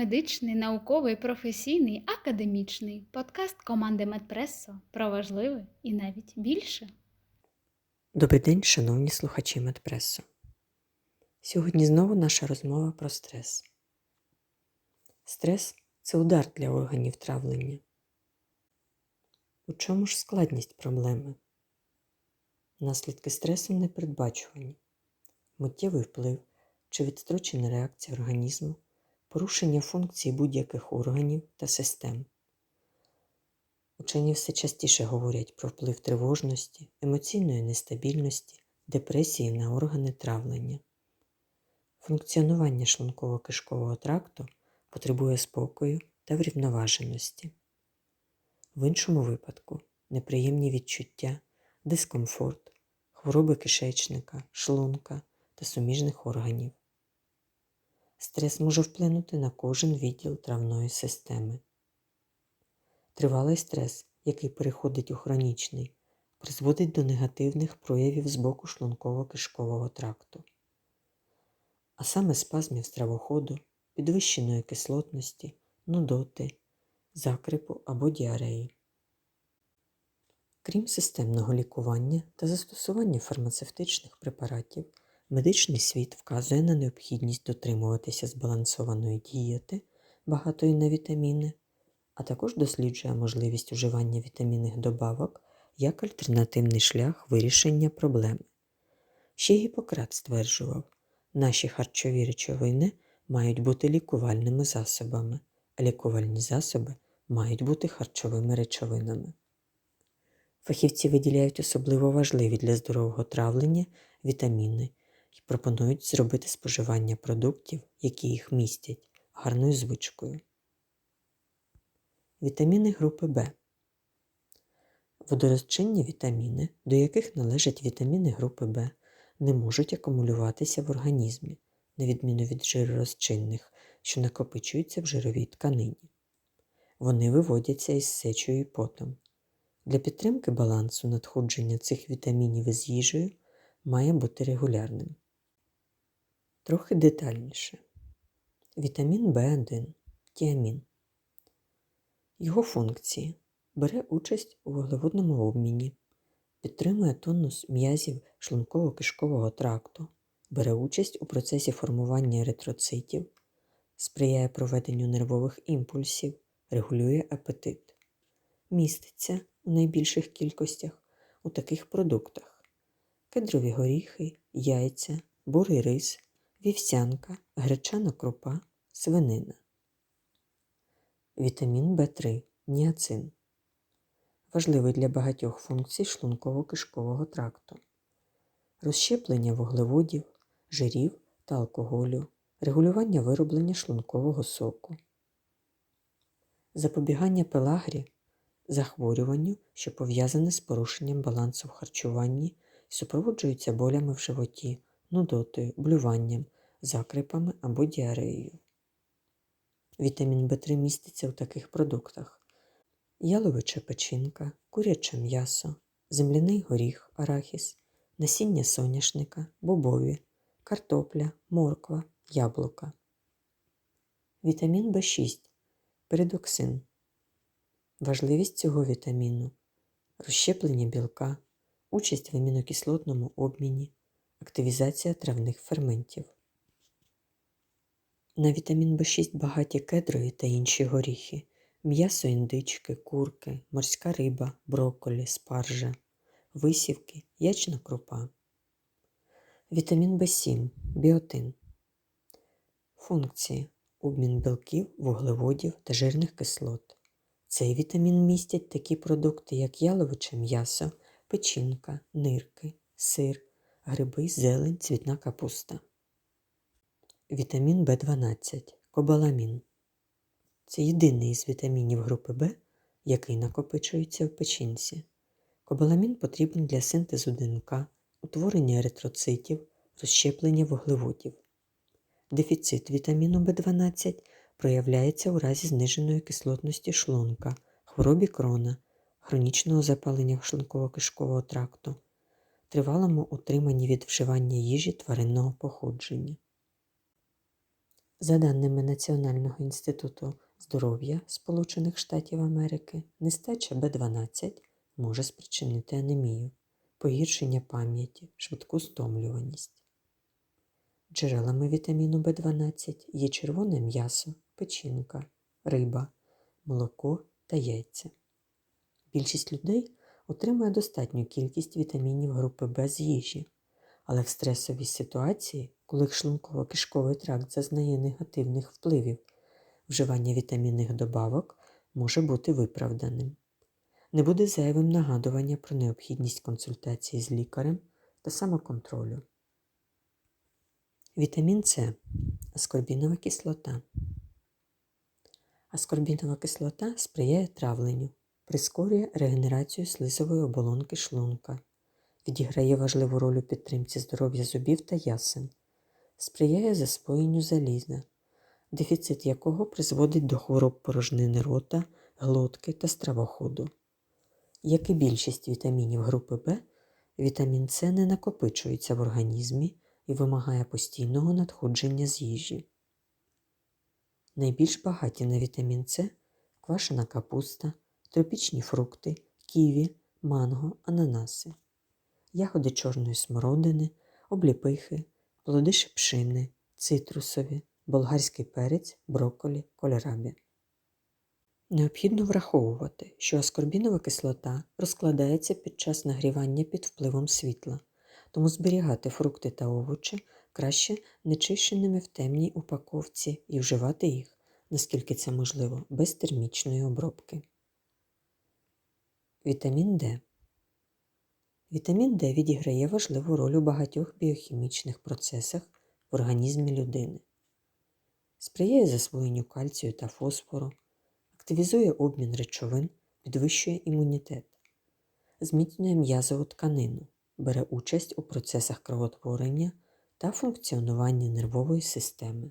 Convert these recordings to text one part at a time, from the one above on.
Медичний, науковий, професійний, академічний подкаст команди Медпресо про важливе і навіть більше. Добрий день, шановні слухачі Медпресу. Сьогодні знову наша розмова про стрес. Стрес це удар для органів травлення. У чому ж складність проблеми? Наслідки стресу непередбачувані, миттєвий вплив чи відстрочена реакція організму, порушення функцій будь-яких органів та систем. Учені все частіше говорять про вплив тривожності, емоційної нестабільності, депресії на органи травлення. Функціонування шлунково-кишкового тракту потребує спокою та врівноваженості. В іншому випадку неприємні відчуття, дискомфорт, хвороби кишечника, шлунка та суміжних органів. Стрес може вплинути на кожен відділ травної системи. Тривалий стрес, який переходить у хронічний, призводить до негативних проявів з боку шлунково-кишкового тракту, а саме спазмів стравоходу, підвищеної кислотності, нудоти, закрипу або діареї. Крім системного лікування та застосування фармацевтичних препаратів, медичний світ вказує на необхідність дотримуватися збалансованої дієти, багатої на вітаміни, а також досліджує можливість уживання вітамінних добавок як альтернативний шлях вирішення проблеми. Ще Гіппократ стверджував, наші харчові речовини мають бути лікувальними засобами, а лікувальні засоби мають бути харчовими речовинами. Фахівці виділяють особливо важливі для здорового травлення вітаміни і пропонують зробити споживання продуктів, які їх містять, гарною звичкою. Вітаміни групи В. Водорозчинні вітаміни, до яких належать вітаміни групи В, не можуть акумулюватися в організмі, на відміну від жиророзчинних, що накопичуються в жировій тканині. Вони виводяться із сечою і потом. Для підтримки балансу надходження цих вітамінів із їжею має бути регулярним. Трохи детальніше. Вітамін В1 тіамін. Його функції. Бере участь у вуглеводному обміні, підтримує тонус м'язів шлунково-кишкового тракту, бере участь у процесі формування еритроцитів, сприяє проведенню нервових імпульсів, регулює апетит, міститься у найбільших кількостях у таких продуктах: кедрові горіхи, яйця, бурий рис, вівсянка, гречана крупа, свинина. Вітамін В3 ніацин. Важливий для багатьох функцій шлунково-кишкового тракту, розщеплення вуглеводів, жирів та алкоголю, регулювання вироблення шлункового соку, запобігання пелагрі, захворюванню, що пов'язане з порушенням балансу в харчуванні і супроводжуються болями в животі, нудотою, блюванням, закрипами або діареєю. Вітамін В3 міститься у таких продуктах: яловича печінка, куряче м'ясо, земляний горіх, арахіс, насіння соняшника, бобові, картопля, морква, яблука. Вітамін В6 передоксин. Важливість цього вітаміну розщеплення білка, участь в амінокислотному обміні, активізація травних ферментів. На вітамін В6 багаті кедрові та інші горіхи, м'ясо індички, курки, морська риба, брокколі, спаржа, висівки, ячна крупа. Вітамін В7 біотин. Функції обмін білків, вуглеводів та жирних кислот. Цей вітамін містять такі продукти, як яловиче м'ясо, печінка, нирки, сир, гриби, зелень, цвітна капуста. Вітамін В12 кобаламін. Це єдиний із вітамінів групи В, який накопичується в печінці. Кобаламін потрібен для синтезу ДНК, утворення еритроцитів, розщеплення вуглеводів. Дефіцит вітаміну В12 проявляється у разі зниженої кислотності шлунка, хворобі крона, хронічного запалення шлунково-кишкового тракту, тривалому утриманні від вживання їжі тваринного походження. За даними Національного інституту здоров'я Сполучених Штатів Америки, нестача Б12 може спричинити анемію, погіршення пам'яті, швидку стомлюваність. Джерелами вітаміну В12 є червоне м'ясо, печінка, риба, молоко та яйця. Більшість людей отримує достатню кількість вітамінів групи В з їжі, але в стресовій ситуації, коли шлунково-кишковий тракт зазнає негативних впливів, вживання вітамінних добавок може бути виправданим. Не буде зайвим нагадування про необхідність консультації з лікарем та самоконтролю. Вітамін С. Аскорбінова кислота. Аскорбінова кислота сприяє травленню, прискорює регенерацію слизової оболонки шлунка, відіграє важливу роль у підтримці здоров'я зубів та ясен, сприяє засвоєнню заліза, дефіцит якого призводить до хвороб порожнини рота, глотки та стравоходу. Як і більшість вітамінів групи В, вітамін С не накопичується в організмі і вимагає постійного надходження з їжі. Найбільш багаті на вітамін С квашена капуста, тропічні фрукти, ківі, манго, ананаси, ягоди чорної смородини, обліпихи, плоди шипшини, цитрусові, болгарський перець, брокколі, кольорабі. Необхідно враховувати, що аскорбінова кислота розкладається під час нагрівання під впливом світла, тому зберігати фрукти та овочі краще нечищеними в темній упаковці і вживати їх, наскільки це можливо, без термічної обробки. Вітамін Д. Вітамін Д відіграє важливу роль у багатьох біохімічних процесах в організмі людини. Сприяє засвоєнню кальцію та фосфору, активізує обмін речовин, підвищує імунітет, зміцнює м'язову тканину, бере участь у процесах кровотворення та функціонування нервової системи.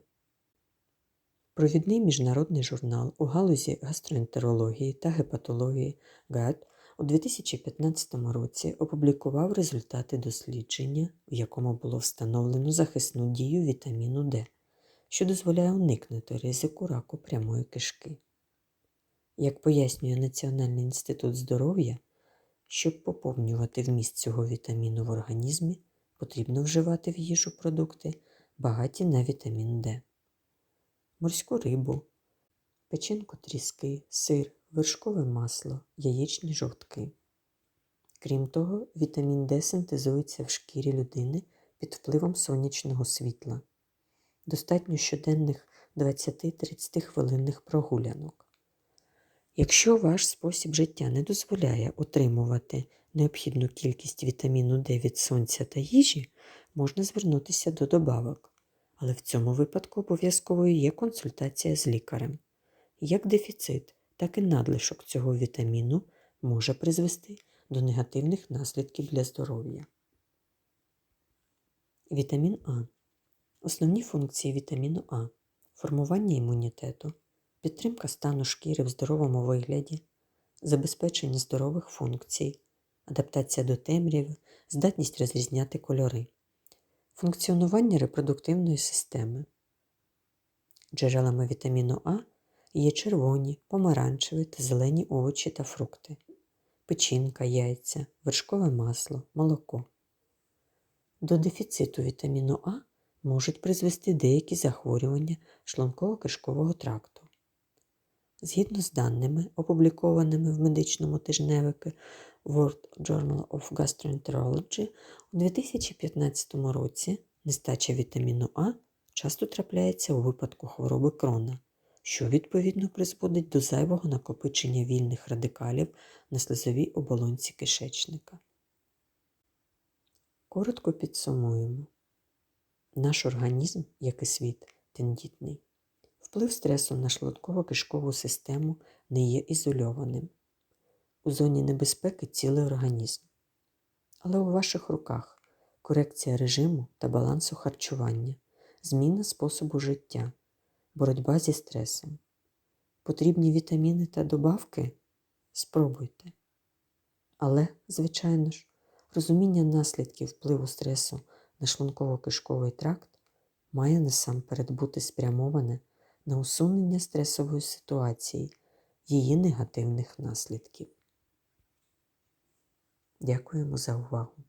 Провідний міжнародний журнал у галузі гастроентерології та гепатології ГАТ у 2015 році опублікував результати дослідження, в якому було встановлено захисну дію вітаміну Д, що дозволяє уникнути ризику раку прямої кишки. Як пояснює Національний інститут здоров'я, щоб поповнювати вміст цього вітаміну в організмі, потрібно вживати в їжу продукти, багаті на вітамін Д, морську рибу, печінку тріски, сир, вершкове масло, яєчні жовтки. Крім того, вітамін Д синтезується в шкірі людини під впливом сонячного світла. Достатньо щоденних 20-30 хвилинних прогулянок. Якщо ваш спосіб життя не дозволяє отримувати необхідну кількість вітаміну Д від сонця та їжі, можна звернутися до добавок, але в цьому випадку обов'язковою є консультація з лікарем. Як дефіцит, так і надлишок цього вітаміну може призвести до негативних наслідків для здоров'я. Вітамін А. Основні функції вітаміну А формування імунітету, підтримка стану шкіри в здоровому вигляді, забезпечення здорових функцій, адаптація до темряви, здатність розрізняти кольори, функціонування репродуктивної системи. Джерелами вітаміну А є червоні, помаранчеві та зелені овочі та фрукти, печінка, яйця, вершкове масло, молоко. До дефіциту вітаміну А можуть призвести деякі захворювання шлунково-кишкового тракту. Згідно з даними, опублікованими в медичному тижневику World Journal of Gastroenterology, у 2015 році нестача вітаміну А часто трапляється у випадку хвороби крона, що відповідно призводить до зайвого накопичення вільних радикалів на слизовій оболонці кишечника. Коротко підсумуємо. Наш організм, як і світ, тендітний. Вплив стресу на шлунково-кишкову систему не є ізольованим. У зоні небезпеки цілий організм. Але у ваших руках корекція режиму та балансу харчування, зміна способу життя, боротьба зі стресом. Потрібні вітаміни та добавки? Спробуйте. Але, звичайно ж, розуміння наслідків впливу стресу на шлунково-кишковий тракт має насамперед бути спрямоване на усунення стресової ситуації, її негативних наслідків. Дякуємо за увагу!